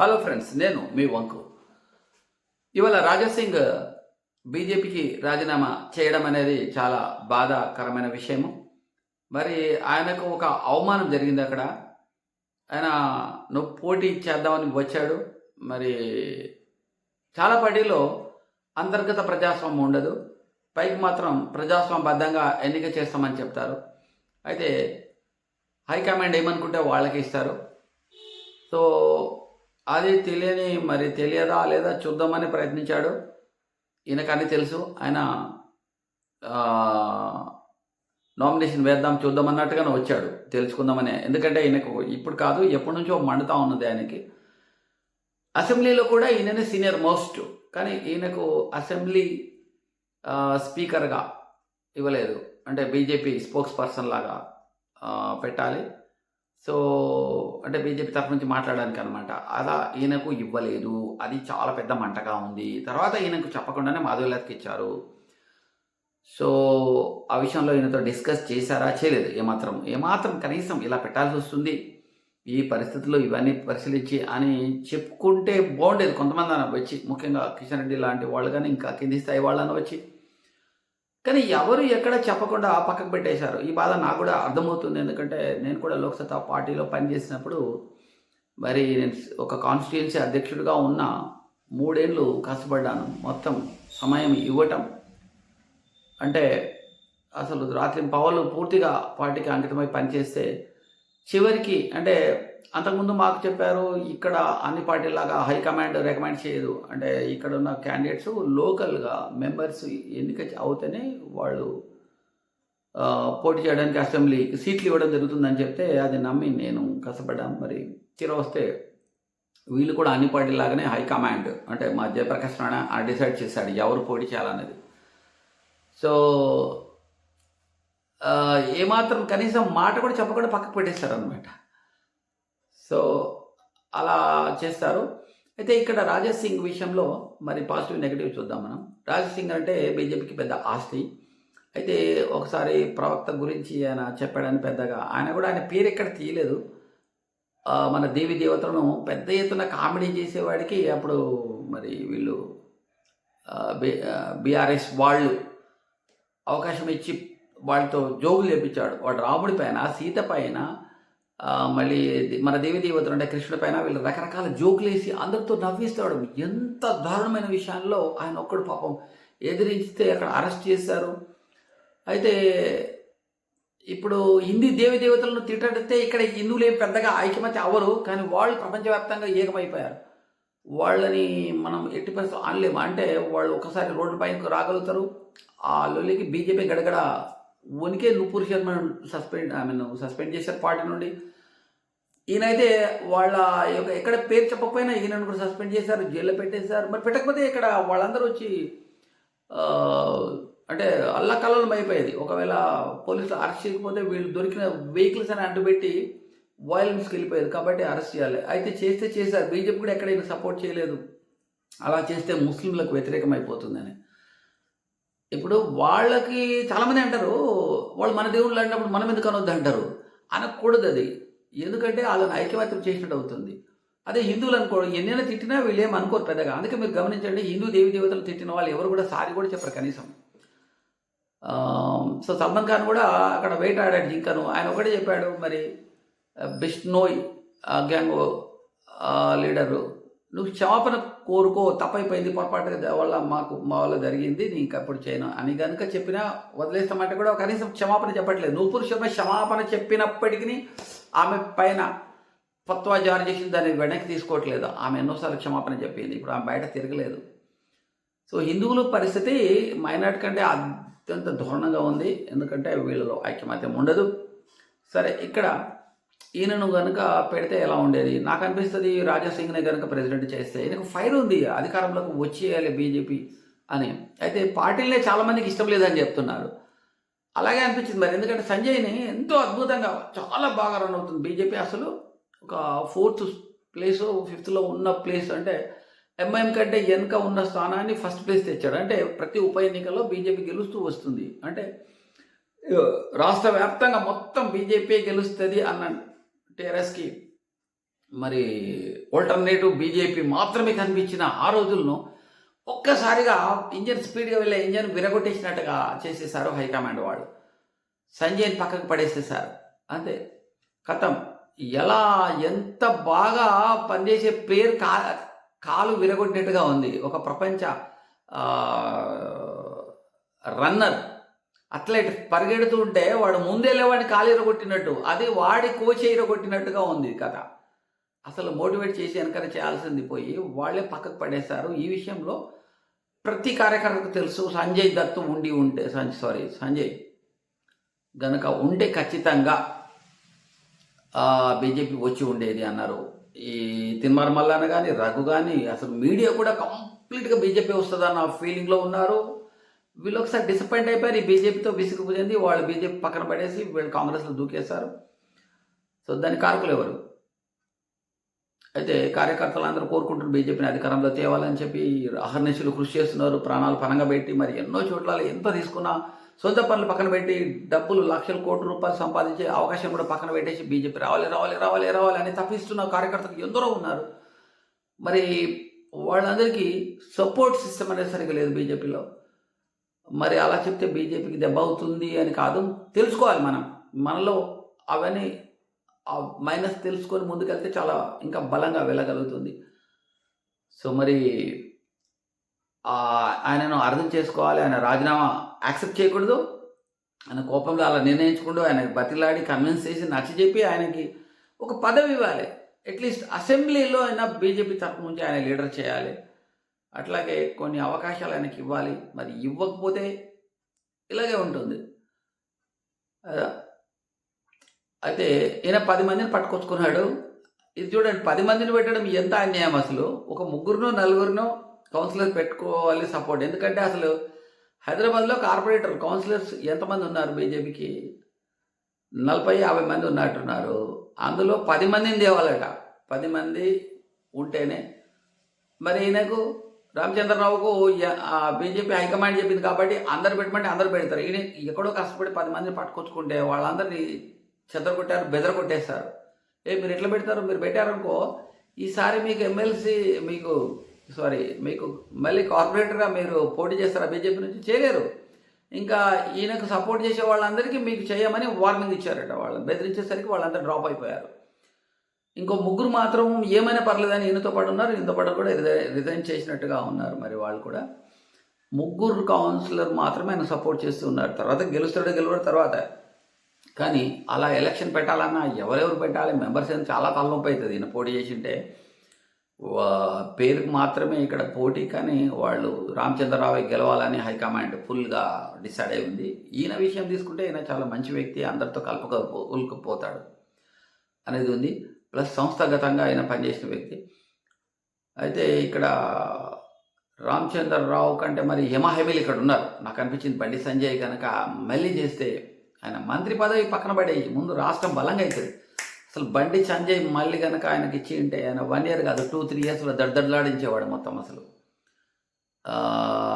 Hello friends నేను మీ వంకు. ఇవాళ రాజాసింగ్ బీజేపీకి రాజీనామా చేయడం అనేది చాలా బాధాకరమైన విషయము. మరి ఆయనకు ఒక అవమానం జరిగింది అక్కడ. ఆయన నువ్వు పోటీ చేద్దామని వచ్చాడు. మరి చాలా పార్టీలో అంతర్గత ప్రజాస్వామ్యం ఉండదు. పైకి మాత్రం ప్రజాస్వామ్యబద్ధంగా ఎన్నిక చేస్తామని చెప్తారు. అయితే హైకమాండ్ ఏమనుకుంటే వాళ్ళకి ఇస్తారు. సో అది తెలియని మరి తెలియదా లేదా చూద్దామని ప్రయత్నించాడు. ఈయనకన్నీ తెలుసు. ఆయన నామినేషన్ వేద్దాం చూద్దాం అన్నట్టుగానే వచ్చాడు. తెలుసుకుందామని. ఎందుకంటే ఈయనకు ఇప్పుడు కాదు ఎప్పటి నుంచో మండుతా ఉన్నది ఆయనకి. అసెంబ్లీలో కూడా ఈయననే సీనియర్ మోస్ట్ కానీ ఈయనకు అసెంబ్లీ స్పీకర్గా ఇవ్వలేదు. అంటే బీజేపీ స్పోక్స్ పర్సన్ లాగా పెట్టాలి. సో అంటే బీజేపీ తరఫు నుంచి మాట్లాడడానికి అనమాట అలా ఈయనకు ఇవ్వలేదు. అది చాలా పెద్ద మంటగా ఉంది. తర్వాత ఈయనకు చెప్పకుండానే మాధవలతకి ఇచ్చారు. సో ఆ విషయంలో ఈయనతో డిస్కస్ చేశారా? చేయలేదు. ఏమాత్రం ఏమాత్రం కనీసం ఇలా పెట్టాల్సి వస్తుంది. ఈ పరిస్థితుల్లో ఇవన్నీ పరిశీలించి అని చెప్పుకుంటే బాగుండేది. కొంతమంది అని వచ్చి ముఖ్యంగా కిషన్ రెడ్డి లాంటి వాళ్ళు కానీ ఇంకా కింది స్థాయి వాళ్ళని వచ్చి కానీ ఎవరు ఎక్కడ చెప్పకుండా పక్కకు పెట్టేశారు? ఈ బాధ నాకు కూడా అర్థమవుతుంది. ఎందుకంటే నేను కూడా లోక్సత్తా పార్టీలో పనిచేసినప్పుడు మరి నేను ఒక కాన్స్టిట్యున్సీ అధ్యక్షుడిగా ఉన్న మూడేళ్ళు కష్టపడ్డాను. మొత్తం సమయం ఇవ్వటం. అంటే అసలు రాత్రి పవర్లు పూర్తిగా పార్టీకి అంకితమై పనిచేస్తే చివరికి అంటే అంతకుముందు మాకు చెప్పారు ఇక్కడ అన్ని పార్టీలాగా హైకమాండ్ రికమెండ్ చేయదు. అంటే ఇక్కడ ఉన్న క్యాండిడేట్స్ లోకల్గా మెంబర్స్ ఎన్నిక అవుతేనే వాళ్ళు పోటీ చేయడానికి అసెంబ్లీ సీట్లు ఇవ్వడం జరుగుతుందని చెప్తే అది నమ్మి నేను కష్టపడ్డాను. మరి తీర వస్తే వీళ్ళు కూడా అన్ని పార్టీలాగానే హైకమాండ్ అంటే మా జయప్రకాష్ నారాయణ డిసైడ్ చేశాడు ఎవరు పోటీ చేయాలనేది సో ఏమాత్రం కనీసం మాట కూడా చెప్పకుండా పక్కకు పెట్టేశారు అనమాట సో అలా చేస్తారు. అయితే ఇక్కడ రాజేష్ సింగ్ విషయంలో మరి పాజిటివ్ నెగిటివ్ చూద్దాం మనం. రాజేష్ సింగ్ అంటే బీజేపీకి పెద్ద ఆస్తి. అయితే ఒకసారి ప్రవక్త గురించి ఆయన చెప్పాడని పెద్దగా ఆయన కూడా ఆయన పేరు ఎక్కడ తీయలేదు. మన దేవి దేవతలను పెద్ద ఎత్తున కామెడీ చేసేవాడికి అప్పుడు మరి వీళ్ళు బీఆర్ఎస్ వాళ్ళు అవకాశం ఇచ్చి వాళ్ళతో జోగులు లేపించాడు. వాడు రాముడి పైన సీత పైన మళ్ళీ మన దేవి దేవతలు అంటే కృష్ణుడి పైన వీళ్ళు రకరకాల జోకులు వేసి అందరితో నవ్విస్తాడు. ఎంత దారుణమైన విషయాల్లో ఆయన ఒక్కడు పాపం ఎదిరించితే అక్కడ అరెస్ట్ చేశారు. అయితే ఇప్పుడు హిందీ దేవి దేవతలను తిట్టడితే ఇక్కడ హిందువులు ఏం పెద్దగా ఐక్యమత్య అవ్వరు కానీ వాళ్ళు ప్రపంచవ్యాప్తంగా ఏకమైపోయారు. వాళ్ళని మనం ఎట్టి పరిస్థితులు అనలేము అంటే వాళ్ళు ఒకసారి రోడ్డు పైకి రాగలుగుతారు. ఆ లొల్లికి బీజేపీ గడగడ ఉనికే Nupur Sharma suspend I mean suspend చేశారు పార్టీ నుండి. ఈయనైతే వాళ్ళ యొక్క ఎక్కడ పేరు చెప్పకపోయినా ఈయనను కూడా సస్పెండ్ చేశారు జైల్లో పెట్టేశారు. మరి పెట్టకపోతే ఇక్కడ వాళ్ళందరూ వచ్చి అంటే అంటే అల్లకల్లం అయిపోయేది. ఒకవేళ పోలీసులు అరెస్ట్ చేయకపోతే వీళ్ళు దొరికిన వెహికల్స్ అని అడ్డుపెట్టి వైలెన్స్కి వెళ్ళిపోయేది. కాబట్టి అరెస్ట్ చేయాలి. అయితే చేస్తే చేశారు. బీజేపీ కూడా ఎక్కడైనా సపోర్ట్ చేయలేదు. అలా చేస్తే ముస్లింలకు వ్యతిరేకం అయిపోతుందని ఇప్పుడు వాళ్ళకి చాలామంది అంటారు వాళ్ళు మన దేవుళ్ళు అన్నప్పుడు మనం ఎందుకు అనొద్దు? అంటారు. అనకూడదు అది. ఎందుకంటే వాళ్ళని ఐక్యవాత్యం చేసినట్టు అవుతుంది. అదే హిందువులు అనుకో ఎన్నైనా తిట్టినా వీళ్ళు ఏం అనుకోరు పెద్దగా. అందుకే మీరు గమనించండి హిందూ దేవి దేవతలు తిట్టిన వాళ్ళు ఎవరు కూడా సారి కూడా చెప్పరు కనీసం. సో సల్మాన్ ఖాన్ కూడా అక్కడ వేటాడాడు జింకను. ఆయన ఒకటే చెప్పాడు మరి బిష్నోయ్ ఆ గ్యాంగ్ లీడరు. నువ్వు క్షమాపణ కోరుకో తప్పైపోయింది పొరపాటు వల్ల మాకు మా వల్ల జరిగింది నీకు అప్పుడు చేయను అని కనుక చెప్పినా వదిలేస్తామంటే కూడా కనీసం క్షమాపణ చెప్పట్లేదు. నువ్వు పురుషమ క్షమాపణ చెప్పినప్పటికీ ఆమె పైన ఫత్వా జారీ చేసిన దాన్ని వెనక్కి తీసుకోవట్లేదు. ఆమె ఎన్నోసార్లు క్షమాపణ చెప్పింది. ఇప్పుడు ఆమె బయట తిరగలేదు. సో హిందువుల పరిస్థితి మైనార్టీ కంటే అత్యంత దారుణంగా ఉంది. ఎందుకంటే వీళ్ళలో ఐక్యమత్యం ఉండదు. సరే ఇక్కడ ఈయనను కనుక పెడితే ఎలా ఉండేది? నాకు అనిపిస్తుంది రాజా సింగ్ని కనుక ప్రెసిడెంట్ చేస్తే ఈయనకు ఫైర్ ఉంది అధికారంలోకి వచ్చేయాలి బీజేపీ అని. అయితే పార్టీలనే చాలామందికి ఇష్టం లేదని చెప్తున్నారు. అలాగే అనిపించింది మరి. ఎందుకంటే సంజయ్ని ఎంతో అద్భుతంగా చాలా బాగా రన్ అవుతుంది. బీజేపీ అసలు ఒక ఫోర్త్ ప్లేస్ ఫిఫ్త్లో ఉన్న ప్లేస్ అంటే ఎంఐఎం కంటే వెనుక ఉన్న స్థానాన్ని ఫస్ట్ ప్లేస్ తెచ్చాడు అంటే ప్రతి ఉప ఎన్నికల్లో బీజేపీ గెలుస్తూ వస్తుంది. అంటే రాష్ట్ర వ్యాప్తంగా మొత్తం బీజేపీ గెలుస్తుంది అన్న టీఆర్ఎస్కి మరి ఆల్టర్నేటివ్ బీజేపీ మాత్రమే కనిపించిన ఆ రోజులను ఒక్కసారిగా ఇంజన్ స్పీడ్గా వెళ్ళే ఇంజన్ విరగొట్టేసినట్టుగా చేసేసారు హైకమాండ్ వాళ్ళు. సంజయ్ని పక్కకు పడేసేసారు అంతే. కథం ఎలా ఎంత బాగా పనిచేసే ప్లేయర్ కా కాలు విరగొట్టినట్టుగా ఉంది. ఒక ప్రపంచ రన్నర్. అట్లా పరిగెడుతూ ఉంటే వాడు ముందెళ్ళేవాడిని కాలు కొట్టినట్టు అది వాడి కోచ్ కొట్టినట్టుగా ఉంది కథ. అసలు మోటివేట్ చేసి ఎంకరేజ్ చేయాల్సింది పోయి వాళ్ళే పక్కకు పడేశారు. ఈ విషయంలో ప్రతి కార్యకర్తకు తెలుసు సంజయ్ దత్తు ఉండి ఉంటే సారీ సంజయ్ గనక ఉంటే ఖచ్చితంగా బీజేపీ వచ్చి ఉండేది అన్నారు. ఈ తిన్మార్ మల్లాన కానీ రఘు కానీ అసలు మీడియా కూడా కంప్లీట్గా బీజేపీ వస్తుందన్న ఫీలింగ్లో ఉన్నారు. వీళ్ళు ఒకసారి డిసప్పాయింట్ అయిపోయారు. ఈ బీజేపీతో విసుగు చెంది వాళ్ళు బీజేపీ పక్కన పడేసి వీళ్ళు కాంగ్రెస్లో దూకేశారు. సో దాని కారకులు ఎవరు? అయితే కార్యకర్తలు అందరూ కోరుకుంటున్నారు బీజేపీని అధికారంలో తేవాలని చెప్పి అహర్నిశలు కృషి చేస్తున్నారు. ప్రాణాలు పనంగా పెట్టి మరి ఎన్నో చోట్ల ఎంత తీసుకున్నా సొంత పనులు పక్కన పెట్టి డబ్బులు లక్షల కోట్ల రూపాయలు సంపాదించే అవకాశం కూడా పక్కన పెట్టేసి బీజేపీ రావాలి రావాలి రావాలి రావాలి అని తప్పిస్తున్న కార్యకర్తలు ఎందరో ఉన్నారు. మరి వాళ్ళందరికీ సపోర్ట్ సిస్టమ్ అనేది సరిగ్గా లేదు బీజేపీలో. మరి అలా చెప్తే బీజేపీకి దెబ్బ అవుతుంది అని కాదు. తెలుసుకోవాలి మనం. మనలో అవన్నీ ఆ మైనస్ తెలుసుకొని ముందుకెళ్తే చాలా ఇంకా బలంగా వెళ్ళగలుగుతుంది. సో మరి ఆయనను అర్థం చేసుకోవాలి. ఆయన రాజీనామా యాక్సెప్ట్ చేయకూడదు. ఆయన కోపంలో అలా నిర్ణయించకూడదు ఆయన బతిలాడి కన్విన్స్ చేసి నచ్చ చెప్పి ఆయనకి ఒక పదవి ఇవ్వాలి. అట్లీస్ట్ అసెంబ్లీలో అయినా బీజేపీ తరపు నుంచి ఆయన లీడర్ చేయాలి. అట్లాగే కొన్ని అవకాశాలు ఆయనకి ఇవ్వాలి. మరి ఇవ్వకపోతే ఇలాగే ఉంటుంది. అయితే ఈయన పది మందిని పట్టుకొచ్చుకున్నాడు. ఇది చూడండి పది మందిని పెట్టడం ఎంత అన్యాయం అసలు? ఒక ముగ్గురునో నలుగురినో కౌన్సిలర్ పెట్టుకోవాలి సపోర్ట్. ఎందుకంటే అసలు హైదరాబాద్లో కార్పొరేటర్ కౌన్సిలర్స్ ఎంతమంది ఉన్నారు బీజేపీకి? నలభై యాభై మంది ఉన్నట్టున్నారు. అందులో పది మందిని తేవాలట. పది మంది ఉంటేనే మరి ఈయనకు రామచంద్రరావుకు ఆ బీజేపీ హైకమాండ్ చెప్పింది కాబట్టి అందరు పెట్టమంటే అందరు పెడతారు. ఈయన ఎక్కడో కష్టపడి పది మందిని పట్టుకొచ్చుకుంటే వాళ్ళందరినీ చెదరగొట్టారు బెదరగొట్టేస్తారు ఏ మీరు ఎట్లా పెడతారు? మీరు పెట్టారనుకో ఈసారి మీకు ఎమ్మెల్సీ మీకు సారీ మీకు మళ్ళీ కార్పొరేటర్గా మీరు పోటీ చేస్తారా? బీజేపీ నుంచి చేయలేరు. ఇంకా ఈయనకు సపోర్ట్ చేసే వాళ్ళందరికీ మీకు చేయమని వార్నింగ్ ఇచ్చారట వాళ్ళని బెదిరించేసరికి వాళ్ళంతా డ్రాప్ అయిపోయారు. ఇంకో ముగ్గురు మాత్రం ఏమైనా పర్లేదని ఈయనతో పాటు ఉన్నారు. ఈయనతో పాటు కూడా రిజైన్ చేసినట్టుగా ఉన్నారు మరి వాళ్ళు కూడా. ముగ్గురు కౌన్సిలర్ మాత్రమే ఆయన సపోర్ట్ చేస్తూ ఉన్నారు. తర్వాత గెలుస్తాడో గెలవడు తర్వాత. కానీ అలా ఎలక్షన్ పెట్టాలన్నా ఎవరెవరు పెట్టాలి? మెంబర్స్ అని చాలా తలనొప్పి అవుతుంది ఈయన పోటీ చేసింటే వా- పేరుకు మాత్రమే ఇక్కడ పోటీ కానీ వాళ్ళు రామచంద్రరావు గెలవాలని హైకమాండ్ ఫుల్గా డిసైడ్ అయి ఉంది. ఈయన విషయం తీసుకుంటే ఈయన చాలా మంచి వ్యక్తి. అందరితో కలపక ఉల్కుపోతాడు అనేది ఉంది. ప్లస్ సంస్థాగతంగా ఆయన పనిచేసిన వ్యక్తి. అయితే ఇక్కడ రామచంద్రరావు కంటే మరి హిమహెమిల్ ఇక్కడ ఉన్నారు. నాకు అనిపించింది బండి సంజయ్ కనుక మళ్ళీ చేస్తే ఆయన మంత్రి పదవి పక్కన పడేయి ముందు రాష్ట్రం బలంగా అవుతుంది. అసలు బండి సంజయ్ మళ్ళీ కనుక ఆయనకి ఇచ్చి ఉంటే ఆయన వన్ ఇయర్ కాదు టూ త్రీ ఇయర్స్లో దడ్దడ్లాడించేవాడు మొత్తం అసలు.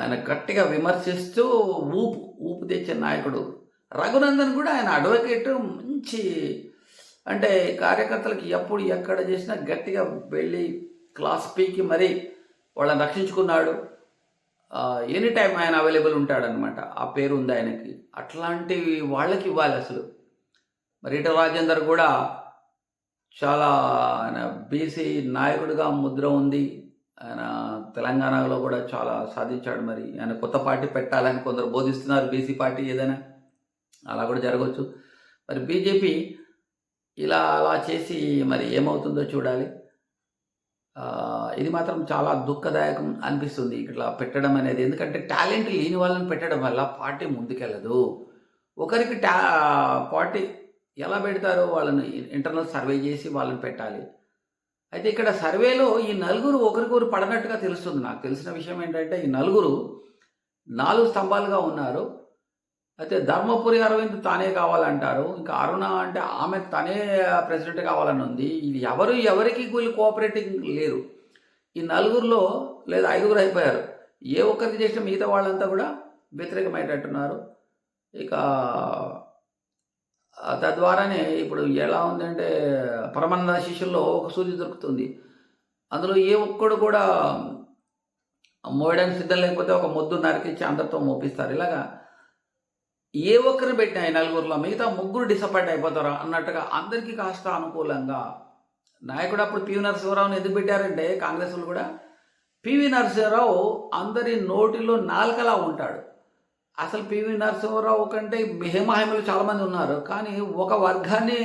ఆయన గట్టిగా విమర్శిస్తూ ఊపు ఊపు తెచ్చే నాయకుడు రఘునందన్ కూడా ఆయన అడ్వకేట్ మంచి అంటే కార్యకర్తలకి ఎప్పుడు ఎక్కడ చేసినా గట్టిగా వెళ్ళి క్లాస్ పీకి మరీ వాళ్ళని రక్షించుకున్నాడు. ఎనీ టైం ఆయన అవైలబుల్ ఉంటాడనమాట ఆ పేరు ఉంది ఆయనకి. అట్లాంటి వాళ్ళకి ఇవ్వాలి అసలు. మరి ఇట రాజేందర్ కూడా చాలా ఆయన బీసీ నాయకుడిగా ముద్ర ఉంది. ఆయన తెలంగాణలో కూడా చాలా సాధించాడు మరి. ఆయన కొత్త పార్టీ పెట్టాలని కొందరు బోధిస్తున్నారు. బీసీ పార్టీ ఏదైనా అలా కూడా జరగవచ్చు. మరి బీజేపీ ఇలా అలా చేసి మరి ఏమవుతుందో చూడాలి. ఇది మాత్రం చాలా దుఃఖదాయకం అనిపిస్తుంది ఇట్లా పెట్టడం అనేది. ఎందుకంటే టాలెంట్ లేని వాళ్ళని పెట్టడం వల్ల పార్టీ ముందుకెళ్ళదు. ఒకరికి టా పార్టీ ఎలా పెడతారో వాళ్ళని ఇంటర్నల్ సర్వే చేసి వాళ్ళని పెట్టాలి. అయితే ఇక్కడ సర్వేలో ఈ నలుగురు ఒకరికొకరు పడనట్టుగా తెలుస్తుంది. నాకు తెలిసిన విషయం ఏంటంటే ఈ నలుగురు నాలుగు స్తంభాలుగా ఉన్నారు. అయితే ధర్మపురి అరవింద్ తానే కావాలంటారు. ఇంకా అరుణ అంటే ఆమె తనే ప్రెసిడెంట్ కావాలని ఉంది. ఇది ఎవరు ఎవరికి వీళ్ళు కోఆపరేటింగ్ లేరు. ఈ నలుగురిలో లేదా ఐదుగురు అయిపోయారు. ఏ ఒక్కరికి చేసిన మిగతా వాళ్ళంతా కూడా వ్యతిరేకమైనట్టున్నారు. ఇక తద్వారానే ఇప్పుడు ఎలా ఉందంటే పరమానంద శిష్యుల్లో ఒక సూచి దొరుకుతుంది. అందులో ఏ ఒక్కడు కూడా మోయడానికి సిద్ధం లేకపోతే ఒక మొద్దు నరికి అందరితో మోపిస్తారు. ఇలాగా ఏ ఒక్కరిని పెట్టినా ఈ నలుగురిలో మిగతా ముగ్గురు డిసప్పాయింట్ అయిపోతారు అన్నట్టుగా అందరికీ కాస్త అనుకూలంగా నాయకుడు అప్పుడు పివి నరసింహరావుని ఎందుకు పెట్టారంటే కాంగ్రెస్ కూడా పివి నరసింహరావు అందరి నోటిలో నాలుకలా ఉంటాడు. అసలు పివి నరసింహరావు కంటే హేమహేమలు చాలామంది ఉన్నారు. కానీ ఒక వర్గాన్ని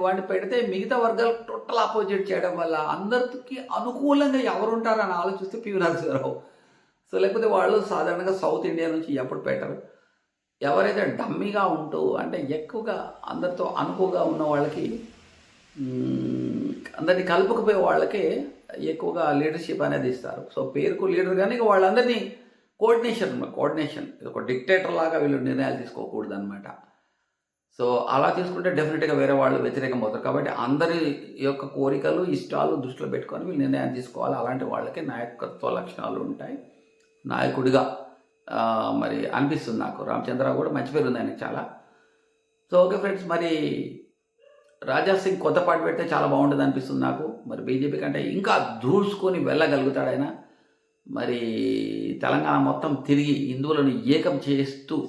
వాడిని పెడితే మిగతా వర్గాలు టోటల్ ఆపోజిట్ చేయడం వల్ల అందరికి అనుకూలంగా ఎవరు ఉంటారని ఆలోచిస్తే పివి నరసింహరావు. సో లేకపోతే వాళ్ళు సాధారణంగా సౌత్ ఇండియా నుంచి ఎప్పుడు పెట్టరు. ఎవరైతే డమ్మీగా ఉంటూ అంటే ఎక్కువగా అందరితో అనుకువగా ఉన్న వాళ్ళకి అందరిని అందరినీ కలుపుకుపోయే వాళ్ళకి ఎక్కువగా లీడర్షిప్ అనేది ఇస్తారు. సో పేరుకు లీడర్ కానీ వాళ్ళందరినీ కోఆర్డినేషన్ కోఆర్డినేషన్ ఒక డిక్టేటర్ లాగా వీళ్ళు నిర్ణయాలు తీసుకోకూడదు అనమాట సో అలా తీసుకుంటే డెఫినెట్గా వేరే వాళ్ళు వ్యతిరేకం అవుతారు. కాబట్టి అందరి యొక్క కోరికలు ఇష్టాలు దృష్టిలో పెట్టుకొని వీళ్ళు నిర్ణయాలు తీసుకోవాలి. అలాంటి వాళ్ళకి నాయకత్వ లక్షణాలు ఉంటాయి. నాయకుడిగా మరి అనిపిస్తుంది నాకు. రామచంద్రరావు కూడా మంచి పేరు ఉంది ఆయనకు చాలా. సో ఓకే ఫ్రెండ్స్ మరి రాజా సింగ్ కొత్త పాట పెడితే చాలా బాగుంటుంది అనిపిస్తుంది నాకు. మరి బీజేపీ కంటే ఇంకా దూసుకొని వెళ్ళగలుగుతాడు ఆయన. మరి తెలంగాణ మొత్తం తిరిగి హిందువులను ఏకం చేస్తూ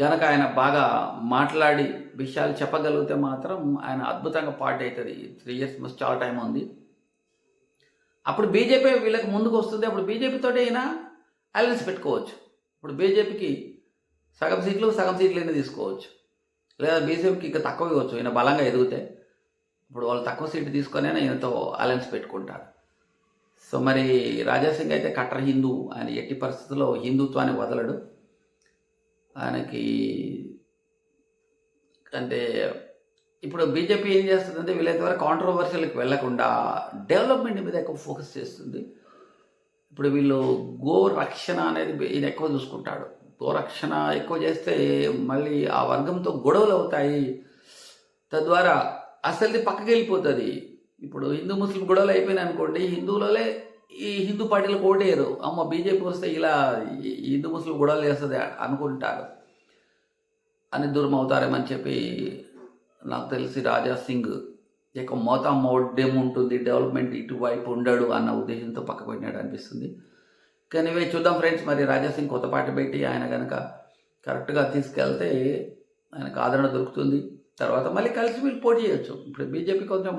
కనుక ఆయన బాగా మాట్లాడి విషయాలు చెప్పగలిగితే మాత్రం ఆయన అద్భుతంగా పార్టీ అవుతుంది త్రీ ఇయర్స్ మస్ట్ చాలా టైం ఉంది. అప్పుడు బీజేపీ వీళ్ళకి ముందుకు వస్తుంది. అప్పుడు బీజేపీతో అయినా అలయన్స్ పెట్టుకోవచ్చు. ఇప్పుడు బీజేపీకి సగం సీట్లు సగం సీట్లు అయినా తీసుకోవచ్చు. లేదా బీజేపీకి ఇంకా తక్కువ ఇవ్వచ్చు. ఈయన బలంగా ఎదిగితే ఇప్పుడు వాళ్ళు తక్కువ సీటు తీసుకొని ఈయనతో అలయన్స్ పెట్టుకుంటారు. సో మరి రాజాసింగ్ అయితే కట్టర్ హిందూ. ఆయన ఎట్టి పరిస్థితుల్లో హిందుత్వాన్ని వదలడు. ఆయనకి అంటే ఇప్పుడు బీజేపీ ఏం చేస్తుందంటే వీళ్ళైతే వరకు కాంట్రవర్షియల్కి వెళ్ళకుండా డెవలప్మెంట్ మీద ఎక్కువ ఫోకస్ చేస్తుంది. ఇప్పుడు వీళ్ళు గో రక్షణ అనేది ఈయన ఎక్కువ చూసుకుంటాడు. గోరక్షణ ఎక్కువ చేస్తే మళ్ళీ ఆ వర్గంతో గొడవలు అవుతాయి. తద్వారా అసలుది పక్కకి వెళ్ళిపోతుంది. ఇప్పుడు హిందూ ముస్లిం గొడవలు అయిపోయినాయి అనుకోండి హిందువులలే ఈ హిందూ పార్టీలకు ఓటేయరు. అమ్మ బీజేపీ వస్తే ఇలా ఈ హిందూ ముస్లిం గొడవలు చేస్తుంది అనుకుంటారు. అని దూరం అవుతారేమని చెప్పి నాకు తెలిసి రాజా సింగ్ ఎక్కువ మోతా మోడ్యం ఉంటుంది డెవలప్మెంట్ ఇటువైపు ఉండడు అన్న ఉద్దేశంతో పక్క పెట్టినాడు అనిపిస్తుంది. కానీ ఇవే చూద్దాం ఫ్రెండ్స్ మరి రాజా సింగ్ కొత్త పాట పెట్టి ఆయన కనుక కరెక్ట్గా తీసుకెళ్తే ఆయనకు ఆదరణ దొరుకుతుంది. తర్వాత మళ్ళీ కలిసి వీళ్ళు పోటీ చేయొచ్చు. ఇప్పుడు బీజేపీ కొంచెం